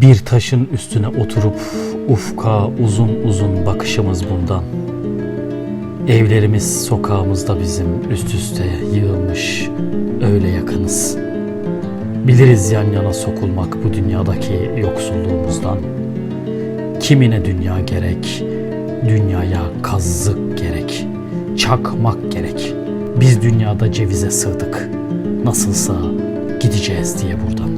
Bir taşın üstüne oturup ufka uzun uzun bakışımız bundan. Evlerimiz sokağımızda bizim üst üste yığılmış öyle yakınız. Biliriz yan yana sokulmak bu dünyadaki yoksulluğumuzdan. Kimine dünya gerek, dünyaya kazık gerek, çakmak gerek. Biz dünyada cevize sığdık. Nasılsa gideceğiz diye buradan.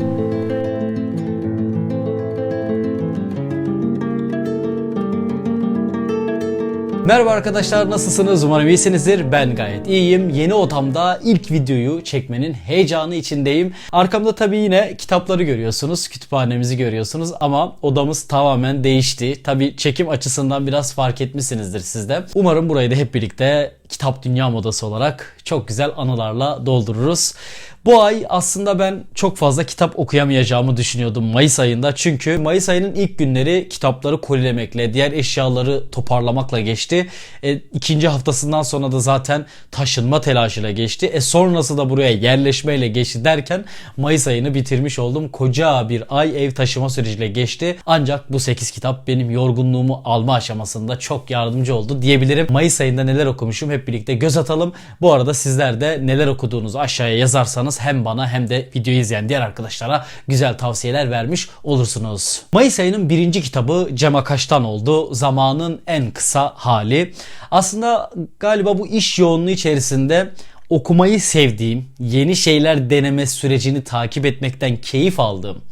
Merhaba arkadaşlar nasılsınız? Umarım iyisinizdir. Ben gayet iyiyim. Yeni odamda ilk videoyu çekmenin heyecanı içindeyim. Arkamda tabii yine kitapları görüyorsunuz. Kütüphanemizi görüyorsunuz ama odamız tamamen değişti. Tabii çekim açısından biraz fark etmişsinizdir siz de. Umarım burayı da hep birlikte kitap dünya modası olarak çok güzel anılarla doldururuz. Bu ay aslında ben çok fazla kitap okuyamayacağımı düşünüyordum Mayıs ayında. Çünkü Mayıs ayının ilk günleri kitapları kolilemekle, diğer eşyaları toparlamakla geçti. E, ikinci haftasından sonra da zaten taşınma telaşıyla geçti. E sonrası da buraya yerleşmeyle geçti derken Mayıs ayını bitirmiş oldum. Koca bir ay ev taşıma süreciyle geçti. Ancak bu 8 kitap benim yorgunluğumu alma aşamasında çok yardımcı oldu diyebilirim. Mayıs ayında neler okumuşum hep birlikte göz atalım. Bu arada sizler de neler okuduğunuzu aşağıya yazarsanız hem bana hem de videoyu izleyen diğer arkadaşlara güzel tavsiyeler vermiş olursunuz. Mayıs ayının birinci kitabı Cem Akaş'tan oldu. Zamanın en kısa hali. Aslında galiba bu iş yoğunluğu içerisinde okumayı sevdiğim, yeni şeyler deneme sürecini takip etmekten keyif aldığım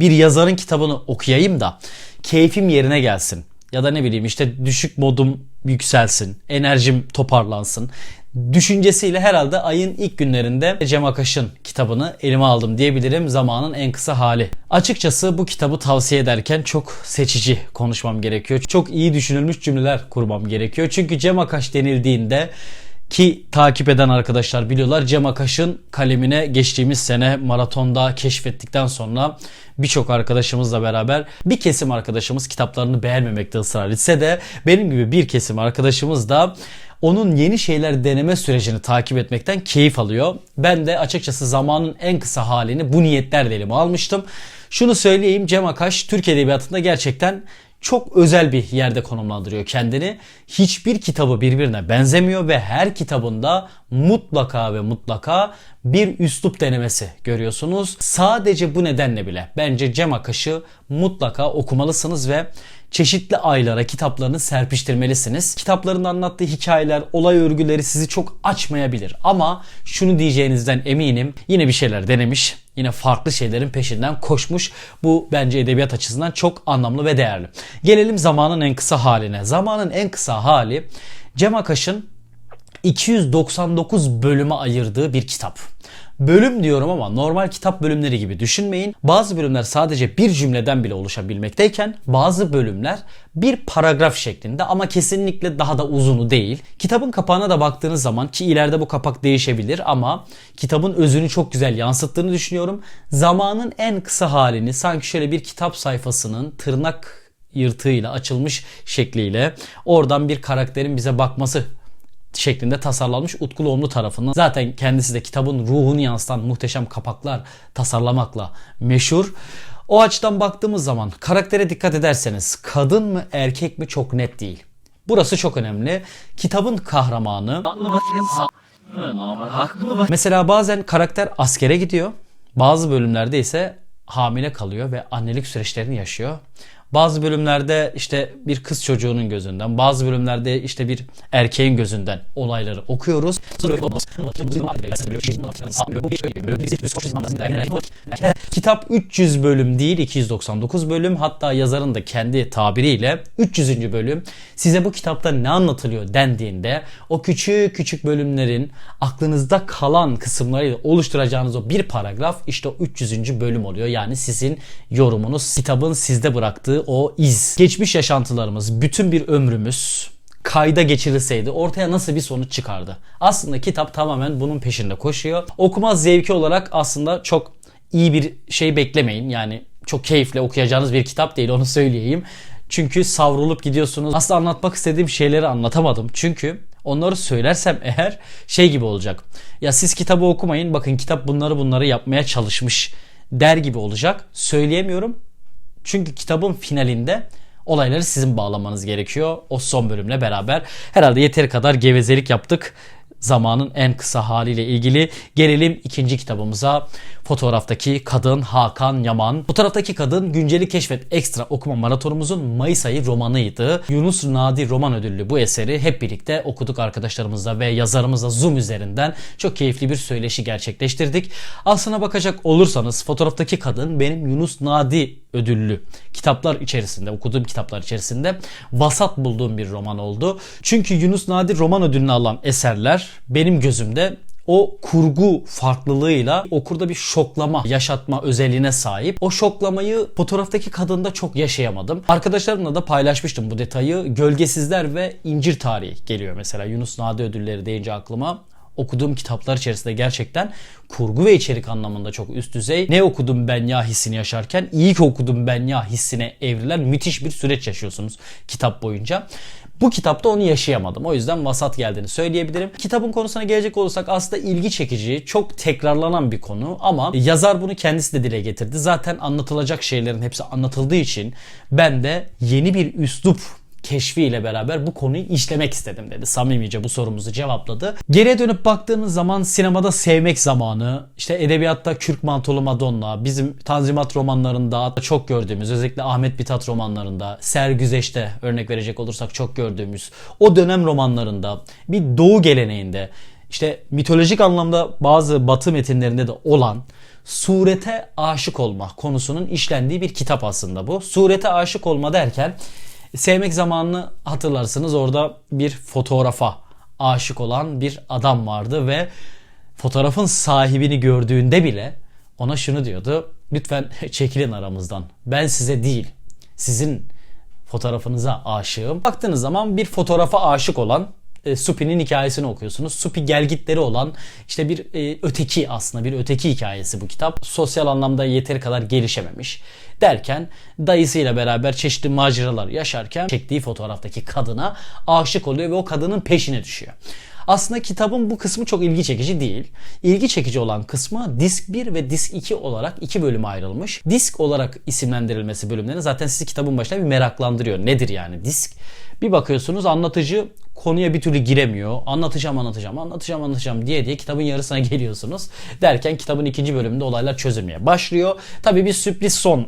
bir yazarın kitabını okuyayım da keyfim yerine gelsin. Ya da ne bileyim işte düşük modum yükselsin, enerjim toparlansın düşüncesiyle herhalde ayın ilk günlerinde Cem Akaş'ın kitabını elime aldım diyebilirim zamanın en kısa hali. Açıkçası bu kitabı tavsiye ederken çok seçici konuşmam gerekiyor. Çok iyi düşünülmüş cümleler kurmam gerekiyor. Çünkü Cem Akaş denildiğinde ki takip eden arkadaşlar biliyorlar Cem Akaş'ın kalemine geçtiğimiz sene maratonda keşfettikten sonra birçok arkadaşımızla beraber bir kesim arkadaşımız kitaplarını beğenmemekte ısrar etse de benim gibi bir kesim arkadaşımız da onun yeni şeyler deneme sürecini takip etmekten keyif alıyor. Ben de açıkçası zamanın en kısa halini bu niyetlerle elime almıştım. Şunu söyleyeyim Cem Akaş Türk Edebiyatı'nda gerçekten çok özel bir yerde konumlandırıyor kendini. Hiçbir kitabı birbirine benzemiyor ve her kitabında mutlaka ve mutlaka bir üslup denemesi görüyorsunuz. Sadece bu nedenle bile bence Cem Akaş'ı mutlaka okumalısınız ve çeşitli aylara kitaplarını serpiştirmelisiniz. Kitaplarında anlattığı hikayeler, olay örgüleri sizi çok açmayabilir. Ama şunu diyeceğinizden eminim yine bir şeyler denemiş. Yine farklı şeylerin peşinden koşmuş. Bu bence edebiyat açısından çok anlamlı ve değerli. Gelelim zamanın en kısa haline. Zamanın en kısa hali Cem Akaş'ın 299 bölüme ayırdığı bir kitap. Bölüm diyorum ama normal kitap bölümleri gibi düşünmeyin. Bazı bölümler sadece bir cümleden bile oluşabilmekteyken bazı bölümler bir paragraf şeklinde ama kesinlikle daha da uzunu değil. Kitabın kapağına da baktığınız zaman ki ileride bu kapak değişebilir ama kitabın özünü çok güzel yansıttığını düşünüyorum. Zamanın en kısa halini sanki şöyle bir kitap sayfasının tırnak yırtığıyla açılmış şekliyle oradan bir karakterin bize bakması şeklinde tasarlanmış Utku Loğumlu tarafından. Zaten kendisi de kitabın ruhunu yansıtan muhteşem kapaklar tasarlamakla meşhur. O açıdan baktığımız zaman karaktere dikkat ederseniz kadın mı erkek mi çok net değil. Burası çok önemli. Kitabın kahramanı mesela bazen karakter askere gidiyor. Bazı bölümlerde ise hamile kalıyor ve annelik süreçlerini yaşıyor. Bazı bölümlerde işte bir kız çocuğunun gözünden, bazı bölümlerde işte bir erkeğin gözünden olayları okuyoruz. Kitap 300 bölüm değil 299 bölüm hatta yazarın da kendi tabiriyle 300. bölüm size bu kitapta ne anlatılıyor dendiğinde o küçük küçük bölümlerin aklınızda kalan kısımlarıyla oluşturacağınız o bir paragraf işte o 300. bölüm oluyor. Yani sizin yorumunuz kitabın sizde bıraktığı o iz. Geçmiş yaşantılarımız, bütün bir ömrümüz kayda geçirilseydi ortaya nasıl bir sonuç çıkardı? Aslında kitap tamamen bunun peşinde koşuyor. Okuma zevki olarak aslında çok iyi bir şey beklemeyin. Yani çok keyifle okuyacağınız bir kitap değil onu söyleyeyim. Çünkü savrulup gidiyorsunuz. Aslında anlatmak istediğim şeyleri anlatamadım. Çünkü onları söylersem eğer şey gibi olacak. Ya siz kitabı okumayın bakın kitap bunları bunları yapmaya çalışmış der gibi olacak. Söyleyemiyorum Çünkü kitabın finalinde olayları sizin bağlamanız gerekiyor. O son bölümle beraber. Herhalde yeteri kadar gevezelik yaptık zamanın en kısa haliyle ilgili gelelim ikinci kitabımıza. Fotoğraftaki kadın Hakan Yaman. Bu taraftaki kadın Günceli Keşfet Ekstra okuma maratonumuzun Mayıs ayı romanıydı. Yunus Nadi roman ödüllü bu eseri hep birlikte okuduk arkadaşlarımızla ve yazarımızla Zoom üzerinden çok keyifli bir söyleşi gerçekleştirdik. Aslına bakacak olursanız fotoğraftaki kadın benim Yunus Nadi ödüllü kitaplar içerisinde okuduğum kitaplar içerisinde vasat bulduğum bir roman oldu. Çünkü Yunus Nadi roman ödülünü alan eserler benim gözümde o kurgu farklılığıyla okurda bir şoklama yaşatma özelliğine sahip. O şoklamayı fotoğraftaki kadında çok yaşayamadım. Arkadaşlarımla da paylaşmıştım bu detayı. Gölgesizler ve İncir Tarihi geliyor mesela. Yunus Nadi ödülleri deyince aklıma okuduğum kitaplar içerisinde gerçekten kurgu ve içerik anlamında çok üst düzey. Ne okudum ben ya hissini yaşarken iyi ki okudum ben ya hissine evrilen müthiş bir süreç yaşıyorsunuz kitap boyunca. Bu kitapta onu yaşayamadım. O yüzden vasat geldiğini söyleyebilirim. Kitabın konusuna gelecek olursak aslında ilgi çekici, çok tekrarlanan bir konu ama yazar bunu kendisi de dile getirdi. Zaten anlatılacak şeylerin hepsi anlatıldığı için ben de yeni bir üslup keşfiyle beraber bu konuyu işlemek istedim dedi. Samimice bu sorumuzu cevapladı. Geriye dönüp baktığınız zaman sinemada sevmek zamanı, işte edebiyatta Kürk Mantolu Madonna, bizim Tanzimat romanlarında çok gördüğümüz, özellikle Ahmet Mithat romanlarında, Sergüzeş'te örnek verecek olursak çok gördüğümüz, o dönem romanlarında, bir doğu geleneğinde, işte mitolojik anlamda bazı batı metinlerinde de olan surete aşık olma konusunun işlendiği bir kitap aslında bu. Surete aşık olma derken Sevmek zamanını hatırlarsınız orada bir fotoğrafa aşık olan bir adam vardı ve fotoğrafın sahibini gördüğünde bile ona şunu diyordu. Lütfen çekilin aramızdan. Ben size değil, sizin fotoğrafınıza aşığım. Baktığınız zaman bir fotoğrafa aşık olan e, Supi'nin hikayesini okuyorsunuz. Supi gelgitleri olan işte bir e, öteki aslında bir öteki hikayesi bu kitap. Sosyal anlamda yeteri kadar gelişememiş derken dayısıyla beraber çeşitli maceralar yaşarken çektiği fotoğraftaki kadına aşık oluyor ve o kadının peşine düşüyor. Aslında kitabın bu kısmı çok ilgi çekici değil. İlgi çekici olan kısmı disk 1 ve disk 2 olarak iki bölüme ayrılmış. Disk olarak isimlendirilmesi bölümlerini zaten sizi kitabın başına bir meraklandırıyor. Nedir yani disk? Bir bakıyorsunuz anlatıcı konuya bir türlü giremiyor. Anlatacağım anlatacağım anlatacağım anlatacağım diye diye kitabın yarısına geliyorsunuz. Derken kitabın ikinci bölümünde olaylar çözülmeye başlıyor. Tabi bir sürpriz son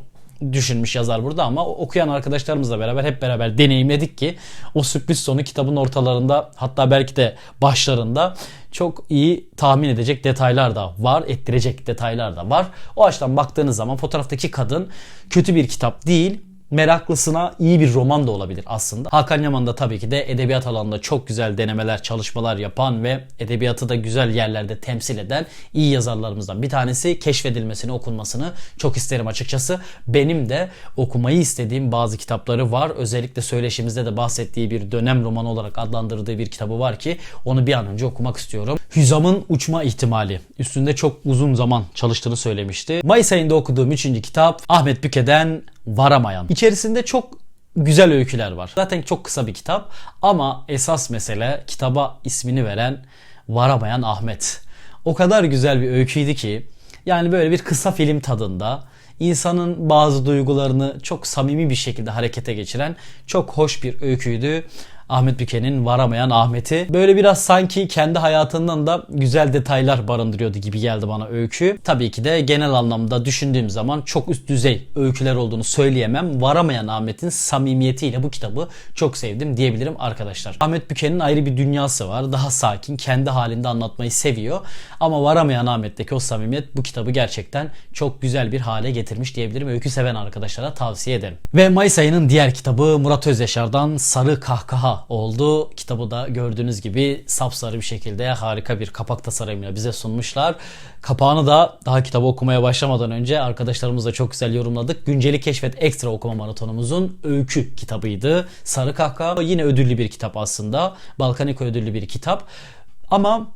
düşünmüş yazar burada ama okuyan arkadaşlarımızla beraber hep beraber deneyimledik ki o sürpriz sonu kitabın ortalarında hatta belki de başlarında çok iyi tahmin edecek detaylar da var, ettirecek detaylar da var. O açıdan baktığınız zaman fotoğraftaki kadın kötü bir kitap değil meraklısına iyi bir roman da olabilir aslında. Hakan Yaman da tabii ki de edebiyat alanında çok güzel denemeler, çalışmalar yapan ve edebiyatı da güzel yerlerde temsil eden iyi yazarlarımızdan bir tanesi. Keşfedilmesini, okunmasını çok isterim açıkçası. Benim de okumayı istediğim bazı kitapları var. Özellikle söyleşimizde de bahsettiği bir dönem romanı olarak adlandırdığı bir kitabı var ki onu bir an önce okumak istiyorum. Hüzam'ın uçma ihtimali. Üstünde çok uzun zaman çalıştığını söylemişti. Mayıs ayında okuduğum 3. kitap Ahmet Büke'den Varamayan. İçerisinde çok güzel öyküler var. Zaten çok kısa bir kitap ama esas mesele kitaba ismini veren Varamayan Ahmet. O kadar güzel bir öyküydü ki yani böyle bir kısa film tadında insanın bazı duygularını çok samimi bir şekilde harekete geçiren çok hoş bir öyküydü. Ahmet Büke'nin varamayan Ahmet'i. Böyle biraz sanki kendi hayatından da güzel detaylar barındırıyordu gibi geldi bana öykü. Tabii ki de genel anlamda düşündüğüm zaman çok üst düzey öyküler olduğunu söyleyemem. Varamayan Ahmet'in samimiyetiyle bu kitabı çok sevdim diyebilirim arkadaşlar. Ahmet Büke'nin ayrı bir dünyası var. Daha sakin, kendi halinde anlatmayı seviyor. Ama Varamayan Ahmet'teki o samimiyet bu kitabı gerçekten çok güzel bir hale getirmiş diyebilirim. Öykü seven arkadaşlara tavsiye ederim. Ve Mayıs ayının diğer kitabı Murat Özyaşar'dan Sarı Kahkaha oldu. Kitabı da gördüğünüz gibi sapsarı bir şekilde harika bir kapak tasarımıyla bize sunmuşlar. Kapağını da daha kitabı okumaya başlamadan önce arkadaşlarımızla çok güzel yorumladık. Günceli Keşfet Ekstra Okuma Maratonumuzun öykü kitabıydı. Sarı Kahkaha yine ödüllü bir kitap aslında. Balkaniko ödüllü bir kitap. Ama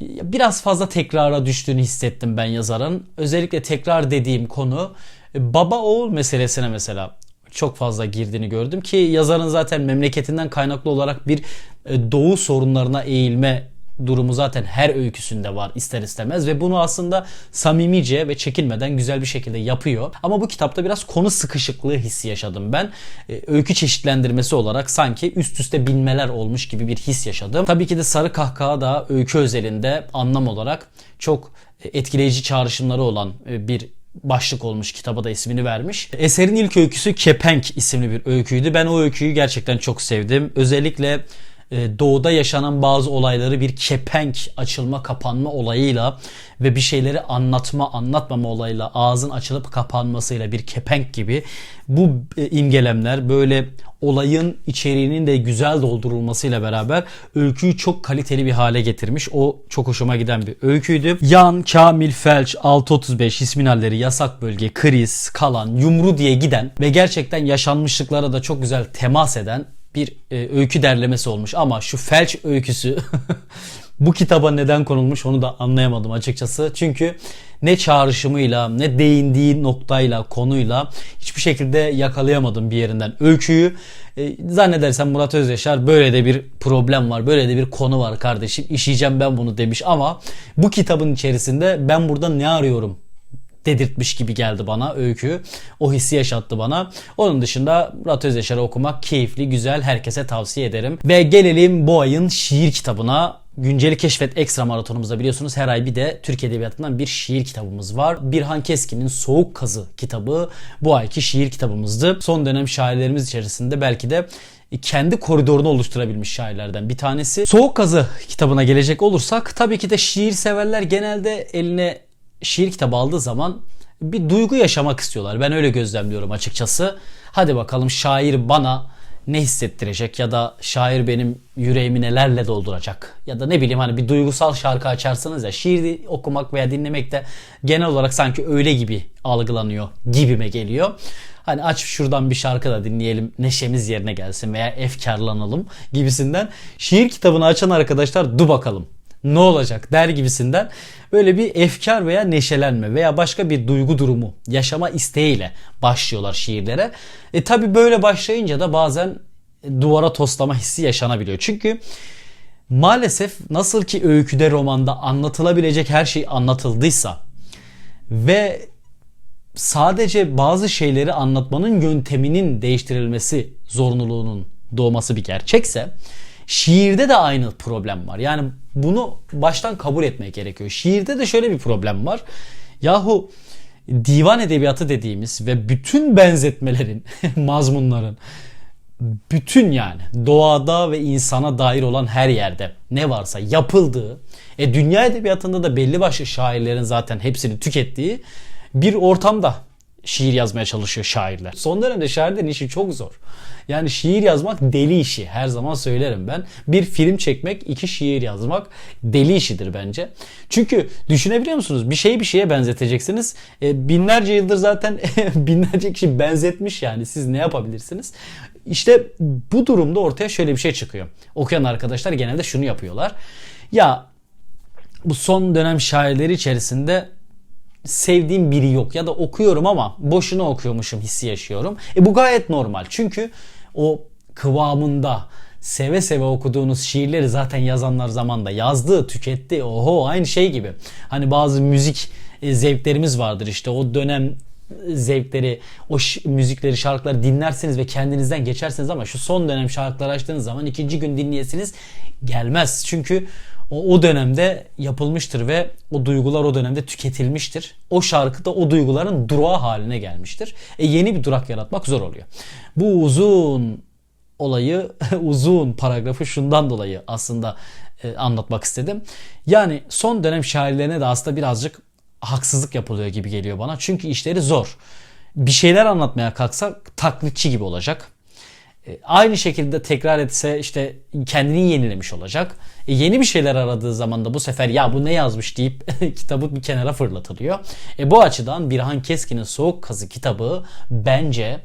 biraz fazla tekrara düştüğünü hissettim ben yazarın. Özellikle tekrar dediğim konu baba oğul meselesine mesela çok fazla girdiğini gördüm ki yazarın zaten memleketinden kaynaklı olarak bir e, doğu sorunlarına eğilme durumu zaten her öyküsünde var ister istemez ve bunu aslında samimice ve çekinmeden güzel bir şekilde yapıyor. Ama bu kitapta biraz konu sıkışıklığı hissi yaşadım ben. Ee, öykü çeşitlendirmesi olarak sanki üst üste binmeler olmuş gibi bir his yaşadım. Tabii ki de Sarı Kahkaha da öykü özelinde anlam olarak çok etkileyici çağrışımları olan e, bir başlık olmuş kitaba da ismini vermiş. Eserin ilk öyküsü Kepenk isimli bir öyküydü. Ben o öyküyü gerçekten çok sevdim. Özellikle doğuda yaşanan bazı olayları bir kepenk açılma kapanma olayıyla ve bir şeyleri anlatma anlatmama olayıyla ağzın açılıp kapanmasıyla bir kepenk gibi bu e, imgelemler böyle olayın içeriğinin de güzel doldurulmasıyla beraber öyküyü çok kaliteli bir hale getirmiş. O çok hoşuma giden bir öyküydü. Yan, Kamil, Felç, 635, İsminalleri, Yasak Bölge, Kriz, Kalan, Yumru diye giden ve gerçekten yaşanmışlıklara da çok güzel temas eden bir e, öykü derlemesi olmuş ama şu felç öyküsü bu kitaba neden konulmuş onu da anlayamadım açıkçası. Çünkü ne çağrışımıyla ne değindiği noktayla konuyla hiçbir şekilde yakalayamadım bir yerinden öyküyü. E, zannedersem Murat Özyaşar böyle de bir problem var böyle de bir konu var kardeşim işleyeceğim ben bunu demiş ama bu kitabın içerisinde ben burada ne arıyorum dedirtmiş gibi geldi bana öykü. O hissi yaşattı bana. Onun dışında Murat Özdeşar'ı okumak keyifli, güzel. Herkese tavsiye ederim. Ve gelelim bu ayın şiir kitabına. Günceli Keşfet Ekstra Maratonumuzda biliyorsunuz her ay bir de Türk Edebiyatı'ndan bir şiir kitabımız var. Birhan Keskin'in Soğuk Kazı kitabı bu ayki şiir kitabımızdı. Son dönem şairlerimiz içerisinde belki de kendi koridorunu oluşturabilmiş şairlerden bir tanesi. Soğuk Kazı kitabına gelecek olursak tabii ki de şiir severler genelde eline şiir kitabı aldığı zaman bir duygu yaşamak istiyorlar. Ben öyle gözlemliyorum açıkçası. Hadi bakalım şair bana ne hissettirecek ya da şair benim yüreğimi nelerle dolduracak ya da ne bileyim hani bir duygusal şarkı açarsınız ya şiir okumak veya dinlemek de genel olarak sanki öyle gibi algılanıyor gibime geliyor. Hani aç şuradan bir şarkı da dinleyelim neşemiz yerine gelsin veya efkarlanalım gibisinden. Şiir kitabını açan arkadaşlar du bakalım ne olacak der gibisinden böyle bir efkar veya neşelenme veya başka bir duygu durumu yaşama isteğiyle başlıyorlar şiirlere. E tabi böyle başlayınca da bazen duvara toslama hissi yaşanabiliyor. Çünkü maalesef nasıl ki öyküde romanda anlatılabilecek her şey anlatıldıysa ve sadece bazı şeyleri anlatmanın yönteminin değiştirilmesi zorunluluğunun doğması bir gerçekse şiirde de aynı problem var. Yani bunu baştan kabul etmek gerekiyor. Şiirde de şöyle bir problem var. Yahu divan edebiyatı dediğimiz ve bütün benzetmelerin, mazmunların bütün yani doğada ve insana dair olan her yerde ne varsa yapıldığı, e, dünya edebiyatında da belli başlı şairlerin zaten hepsini tükettiği bir ortamda şiir yazmaya çalışıyor şairler. Son dönemde şairlerin işi çok zor. Yani şiir yazmak deli işi. Her zaman söylerim ben. Bir film çekmek, iki şiir yazmak deli işidir bence. Çünkü düşünebiliyor musunuz? Bir şeyi bir şeye benzeteceksiniz. E, binlerce yıldır zaten binlerce kişi benzetmiş yani. Siz ne yapabilirsiniz? İşte bu durumda ortaya şöyle bir şey çıkıyor. Okuyan arkadaşlar genelde şunu yapıyorlar. Ya bu son dönem şairleri içerisinde sevdiğim biri yok ya da okuyorum ama boşuna okuyormuşum hissi yaşıyorum. E bu gayet normal. Çünkü o kıvamında seve seve okuduğunuz şiirleri zaten yazanlar zamanda yazdı, tüketti. Oho aynı şey gibi. Hani bazı müzik e, zevklerimiz vardır işte o dönem zevkleri, o müzikleri, şarkıları dinlersiniz ve kendinizden geçersiniz ama şu son dönem şarkıları açtığınız zaman ikinci gün dinleyesiniz gelmez. Çünkü o, o dönemde yapılmıştır ve o duygular o dönemde tüketilmiştir. O şarkı da o duyguların durağı haline gelmiştir. E yeni bir durak yaratmak zor oluyor. Bu uzun olayı, uzun paragrafı şundan dolayı aslında e, anlatmak istedim. Yani son dönem şairlerine de aslında birazcık haksızlık yapılıyor gibi geliyor bana. Çünkü işleri zor. Bir şeyler anlatmaya kalksa taklitçi gibi olacak. E, aynı şekilde tekrar etse işte kendini yenilemiş olacak. E, yeni bir şeyler aradığı zaman da bu sefer ya bu ne yazmış deyip kitabı bir kenara fırlatılıyor. E, bu açıdan Birhan Keskin'in Soğuk Kazı kitabı bence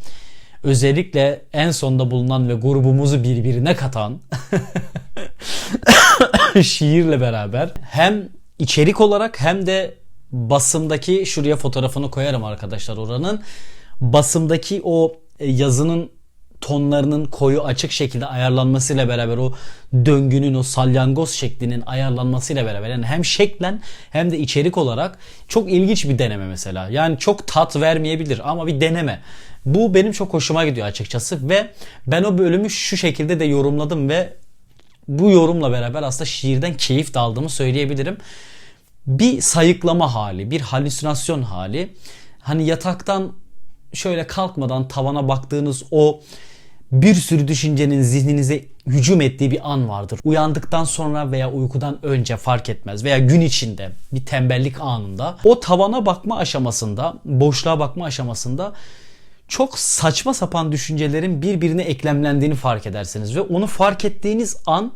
özellikle en sonda bulunan ve grubumuzu birbirine katan şiirle beraber hem içerik olarak hem de basımdaki şuraya fotoğrafını koyarım arkadaşlar oranın basımdaki o e, yazının tonlarının koyu açık şekilde ayarlanmasıyla beraber o döngünün o salyangoz şeklinin ayarlanmasıyla beraber yani hem şeklen hem de içerik olarak çok ilginç bir deneme mesela. Yani çok tat vermeyebilir ama bir deneme. Bu benim çok hoşuma gidiyor açıkçası ve ben o bölümü şu şekilde de yorumladım ve bu yorumla beraber aslında şiirden keyif de aldığımı söyleyebilirim. Bir sayıklama hali, bir halüsinasyon hali. Hani yataktan şöyle kalkmadan tavana baktığınız o bir sürü düşüncenin zihninize hücum ettiği bir an vardır. Uyandıktan sonra veya uykudan önce fark etmez veya gün içinde bir tembellik anında o tavana bakma aşamasında, boşluğa bakma aşamasında çok saçma sapan düşüncelerin birbirine eklemlendiğini fark edersiniz ve onu fark ettiğiniz an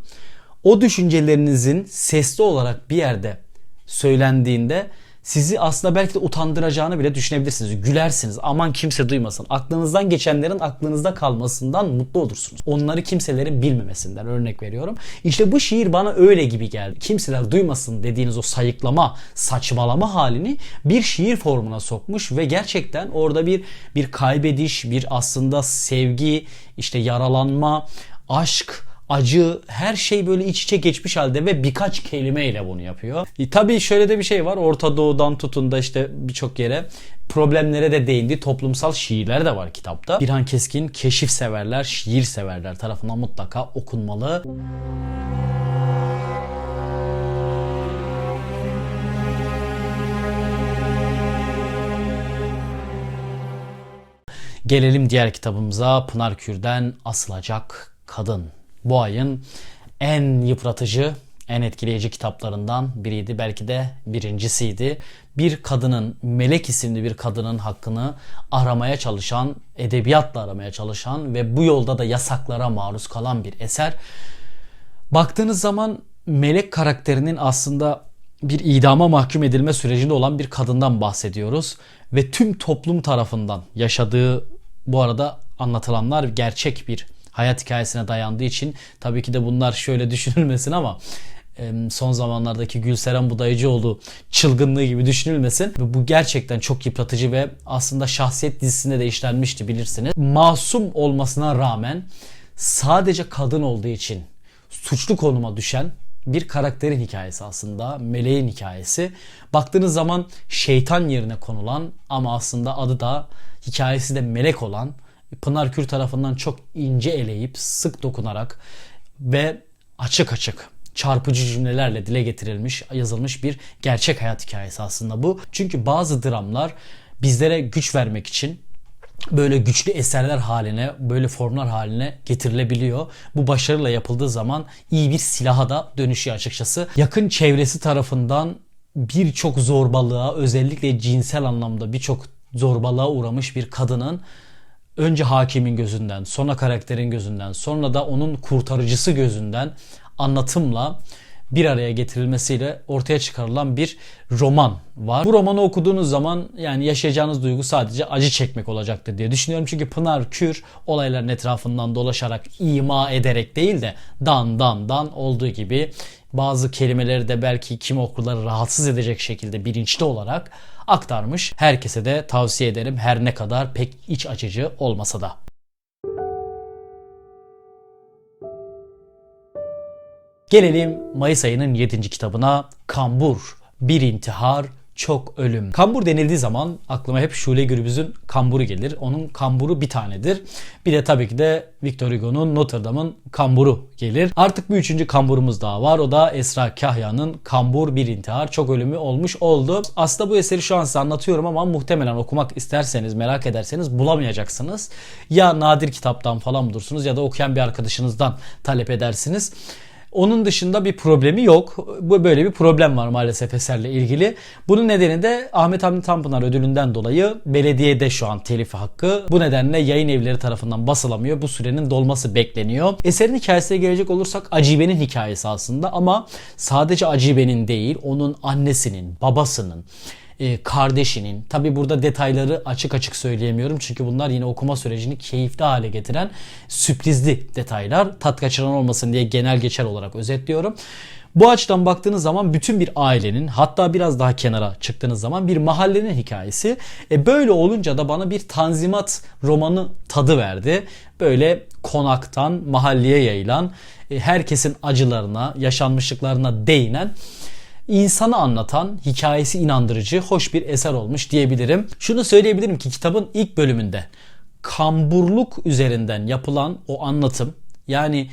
o düşüncelerinizin sesli olarak bir yerde söylendiğinde sizi aslında belki de utandıracağını bile düşünebilirsiniz. Gülersiniz. Aman kimse duymasın. Aklınızdan geçenlerin aklınızda kalmasından mutlu olursunuz. Onları kimselerin bilmemesinden örnek veriyorum. İşte bu şiir bana öyle gibi geldi. Kimseler duymasın dediğiniz o sayıklama, saçmalama halini bir şiir formuna sokmuş ve gerçekten orada bir bir kaybediş, bir aslında sevgi, işte yaralanma, aşk, acı her şey böyle iç içe geçmiş halde ve birkaç kelimeyle bunu yapıyor. E, tabii şöyle de bir şey var. Orta Doğu'dan tutun da işte birçok yere problemlere de değindi. Toplumsal şiirler de var kitapta. İlhan Keskin keşif severler, şiir severler tarafından mutlaka okunmalı. Gelelim diğer kitabımıza Pınar Kür'den Asılacak Kadın bu ayın en yıpratıcı, en etkileyici kitaplarından biriydi. Belki de birincisiydi. Bir kadının, Melek isimli bir kadının hakkını aramaya çalışan, edebiyatla aramaya çalışan ve bu yolda da yasaklara maruz kalan bir eser. Baktığınız zaman Melek karakterinin aslında bir idama mahkum edilme sürecinde olan bir kadından bahsediyoruz. Ve tüm toplum tarafından yaşadığı bu arada anlatılanlar gerçek bir hayat hikayesine dayandığı için tabii ki de bunlar şöyle düşünülmesin ama son zamanlardaki Gülseren Budayıcıoğlu çılgınlığı gibi düşünülmesin. Bu gerçekten çok yıpratıcı ve aslında şahsiyet dizisinde de işlenmişti bilirsiniz. Masum olmasına rağmen sadece kadın olduğu için suçlu konuma düşen bir karakterin hikayesi aslında. Meleğin hikayesi. Baktığınız zaman şeytan yerine konulan ama aslında adı da hikayesi de melek olan Pınar Kür tarafından çok ince eleyip sık dokunarak ve açık açık çarpıcı cümlelerle dile getirilmiş, yazılmış bir gerçek hayat hikayesi aslında bu. Çünkü bazı dramlar bizlere güç vermek için böyle güçlü eserler haline, böyle formlar haline getirilebiliyor. Bu başarıyla yapıldığı zaman iyi bir silaha da dönüşüyor açıkçası. Yakın çevresi tarafından birçok zorbalığa, özellikle cinsel anlamda birçok zorbalığa uğramış bir kadının önce hakimin gözünden, sonra karakterin gözünden, sonra da onun kurtarıcısı gözünden anlatımla bir araya getirilmesiyle ortaya çıkarılan bir roman var. Bu romanı okuduğunuz zaman yani yaşayacağınız duygu sadece acı çekmek olacaktır diye düşünüyorum. Çünkü Pınar Kür olayların etrafından dolaşarak ima ederek değil de dan dan dan olduğu gibi bazı kelimeleri de belki kim okurları rahatsız edecek şekilde bilinçli olarak aktarmış. Herkese de tavsiye ederim her ne kadar pek iç açıcı olmasa da. Gelelim Mayıs ayının 7. kitabına Kambur, Bir intihar, çok ölüm. Kambur denildiği zaman aklıma hep Şule Gürbüz'ün kamburu gelir. Onun kamburu bir tanedir. Bir de tabii ki de Victor Hugo'nun Notre Dame'ın kamburu gelir. Artık bir üçüncü kamburumuz daha var. O da Esra Kahya'nın Kambur Bir intihar Çok Ölümü olmuş oldu. Aslında bu eseri şu an size anlatıyorum ama muhtemelen okumak isterseniz, merak ederseniz bulamayacaksınız. Ya nadir kitaptan falan bulursunuz ya da okuyan bir arkadaşınızdan talep edersiniz. Onun dışında bir problemi yok. Bu böyle bir problem var maalesef eserle ilgili. Bunun nedeni de Ahmet Hamdi Tanpınar ödülünden dolayı belediyede şu an telif hakkı. Bu nedenle yayın evleri tarafından basılamıyor. Bu sürenin dolması bekleniyor. Eserin hikayesine gelecek olursak Acibe'nin hikayesi aslında ama sadece Acibe'nin değil, onun annesinin, babasının, e, kardeşinin. Tabi burada detayları açık açık söyleyemiyorum. Çünkü bunlar yine okuma sürecini keyifli hale getiren sürprizli detaylar. Tat kaçıran olmasın diye genel geçer olarak özetliyorum. Bu açıdan baktığınız zaman bütün bir ailenin hatta biraz daha kenara çıktığınız zaman bir mahallenin hikayesi. E böyle olunca da bana bir tanzimat romanı tadı verdi. Böyle konaktan mahalleye yayılan e, herkesin acılarına, yaşanmışlıklarına değinen insanı anlatan, hikayesi inandırıcı, hoş bir eser olmuş diyebilirim. Şunu söyleyebilirim ki kitabın ilk bölümünde kamburluk üzerinden yapılan o anlatım yani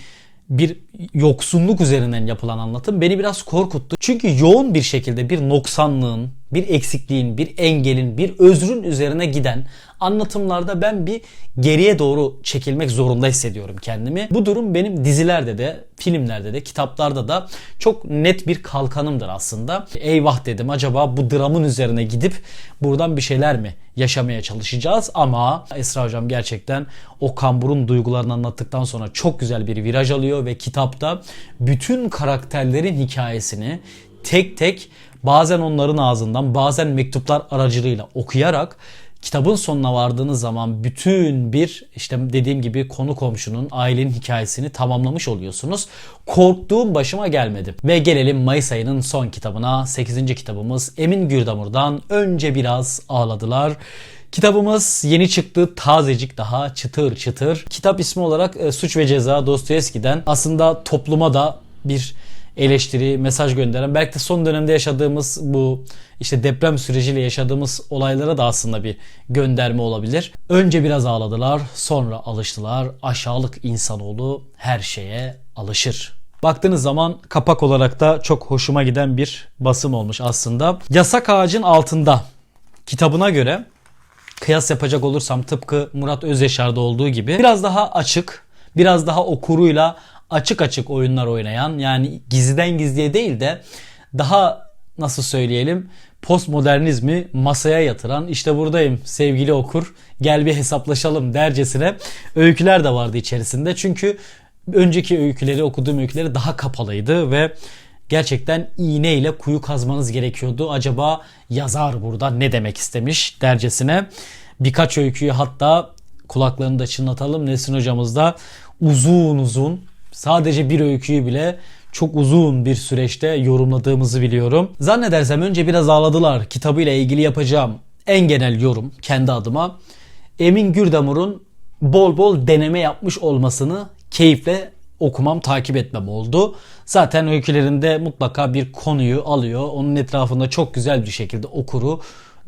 bir yoksunluk üzerinden yapılan anlatım beni biraz korkuttu. Çünkü yoğun bir şekilde bir noksanlığın, bir eksikliğin, bir engelin, bir özrün üzerine giden anlatımlarda ben bir geriye doğru çekilmek zorunda hissediyorum kendimi. Bu durum benim dizilerde de, filmlerde de, kitaplarda da çok net bir kalkanımdır aslında. Eyvah dedim acaba bu dramın üzerine gidip buradan bir şeyler mi yaşamaya çalışacağız ama Esra hocam gerçekten o kamburun duygularını anlattıktan sonra çok güzel bir viraj alıyor ve kitapta bütün karakterlerin hikayesini tek tek bazen onların ağzından bazen mektuplar aracılığıyla okuyarak kitabın sonuna vardığınız zaman bütün bir işte dediğim gibi konu komşunun ailenin hikayesini tamamlamış oluyorsunuz. Korktuğum başıma gelmedi. Ve gelelim Mayıs ayının son kitabına. 8. kitabımız Emin Gürdamur'dan Önce Biraz Ağladılar. Kitabımız yeni çıktı, tazecik daha çıtır çıtır. Kitap ismi olarak e, Suç ve Ceza Dostoyevski'den aslında topluma da bir eleştiri, mesaj gönderen belki de son dönemde yaşadığımız bu işte deprem süreciyle yaşadığımız olaylara da aslında bir gönderme olabilir. Önce biraz ağladılar, sonra alıştılar. Aşağılık insanoğlu her şeye alışır. Baktığınız zaman kapak olarak da çok hoşuma giden bir basım olmuş aslında. Yasak ağacın altında kitabına göre kıyas yapacak olursam tıpkı Murat Özyaşar'da olduğu gibi biraz daha açık, biraz daha okuruyla açık açık oyunlar oynayan yani gizliden gizliye değil de daha nasıl söyleyelim postmodernizmi masaya yatıran işte buradayım sevgili okur gel bir hesaplaşalım dercesine öyküler de vardı içerisinde. Çünkü önceki öyküleri okuduğum öyküleri daha kapalıydı ve gerçekten iğneyle kuyu kazmanız gerekiyordu. Acaba yazar burada ne demek istemiş dercesine. Birkaç öyküyü hatta kulaklarını da çınlatalım. Nesrin hocamız da uzun uzun sadece bir öyküyü bile çok uzun bir süreçte yorumladığımızı biliyorum. Zannedersem önce biraz ağladılar kitabıyla ilgili yapacağım en genel yorum kendi adıma. Emin Gürdamur'un bol bol deneme yapmış olmasını keyifle okumam, takip etmem oldu. Zaten öykülerinde mutlaka bir konuyu alıyor. Onun etrafında çok güzel bir şekilde okuru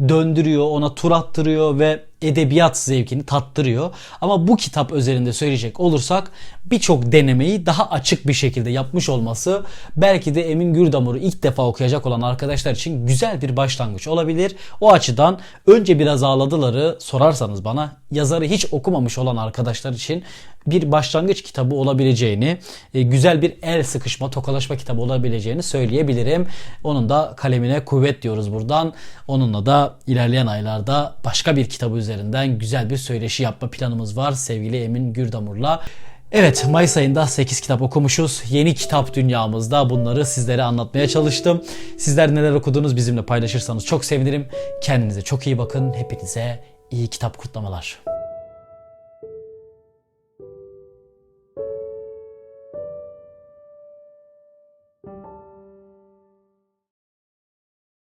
döndürüyor, ona tur attırıyor ve edebiyat zevkini tattırıyor. Ama bu kitap özelinde söyleyecek olursak birçok denemeyi daha açık bir şekilde yapmış olması belki de Emin Gürdamur'u ilk defa okuyacak olan arkadaşlar için güzel bir başlangıç olabilir. O açıdan önce biraz ağladıları sorarsanız bana yazarı hiç okumamış olan arkadaşlar için bir başlangıç kitabı olabileceğini, e, güzel bir el sıkışma, tokalaşma kitabı olabileceğini söyleyebilirim. Onun da kalemine kuvvet diyoruz buradan. Onunla da ilerleyen aylarda başka bir kitabı üzerinden güzel bir söyleşi yapma planımız var sevgili Emin Gürdamur'la. Evet Mayıs ayında 8 kitap okumuşuz. Yeni kitap dünyamızda bunları sizlere anlatmaya çalıştım. Sizler neler okudunuz bizimle paylaşırsanız çok sevinirim. Kendinize çok iyi bakın. Hepinize iyi kitap kutlamalar.